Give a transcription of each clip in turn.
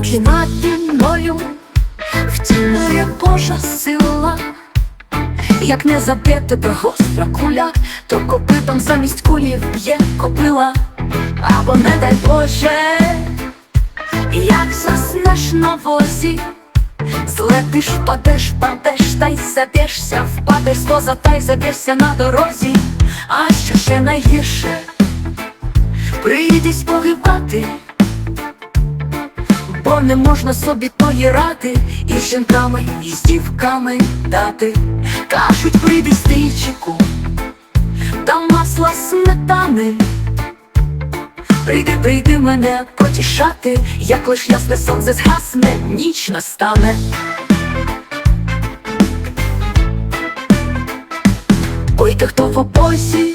руки над війною, втілює Божа сила, як не забити до гостра куля, то копитом замість кулі б'є копила, або не дай Боже, як заснеш на возі. Злетиш, падеш, падеш, та й заб'єшся, впадеш з та й заб'єшся на дорозі. А що ще найгірше, прийдись погибати, бо не можна собі тої ради і з жінками, і з дівками дати. Кажуть, прийди стрічику, та масла сметани. Прийди, прийди мене потішати, як лиш ясне сонце згасне, ніч настане. Ой, ти хто в обозі,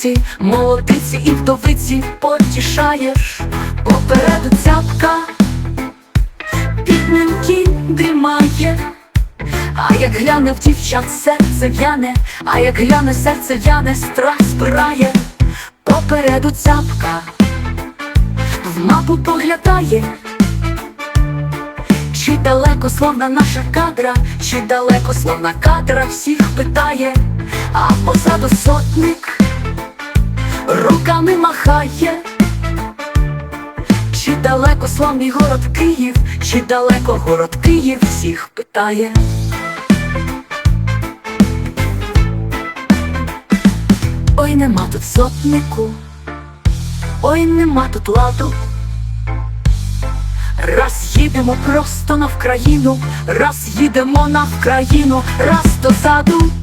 молодиці, молодиці і вдовиці потішаєш, попереду цяпка, ним кінь дрімає. А як гляне в дівчат серце в'яне, а як гляне серце в'яне, страх збирає, попереду цяпка, в мапу поглядає, чи далеко словна наша кадра, чи далеко словна кадра всіх питає, а позаду сотник руками махає. Чи далеко славний город Київ, чи далеко город Київ всіх питає. Ой, нема тут сотнику, ой, нема тут ладу. Раз їдемо просто на Вкраїну, раз їдемо на Вкраїну, раз дозаду.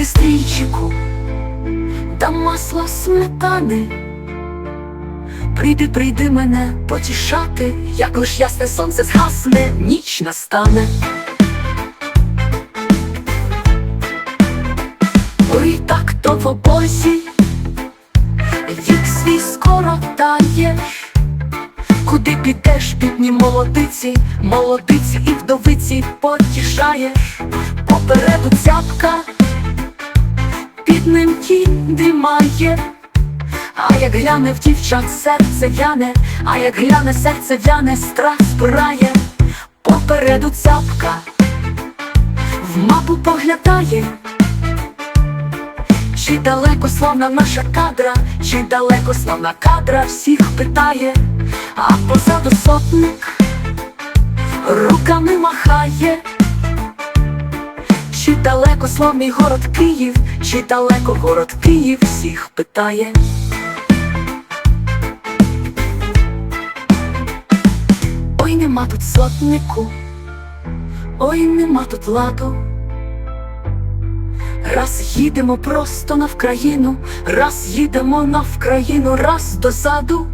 Прийди стрільчику, та масла сметани. Прийди, прийди мене потішати, як лиш ясне сонце згасне, ніч настане. Ой, так то в обозі, вік свій скоро таєш. Куди підеш, бідні молодиці, молодиці і вдовиці потішаєш, попереду цяпка, ним тінь дрімає, а як гляне в дівчат серце в'яне, а як гляне серце в'яне, страх збирає, попереду цяпка, в мапу поглядає. Чи далеко славна наша кадра, чи далеко славна кадра всіх питає, а позаду сотник руками махає, чи далеко славний город Київ, чи далеко город Київ всіх питає. Ой, нема тут сотнику, ой, нема тут ладу. Раз їдемо просто на Вкраїну, раз їдемо на Вкраїну, раз дозаду.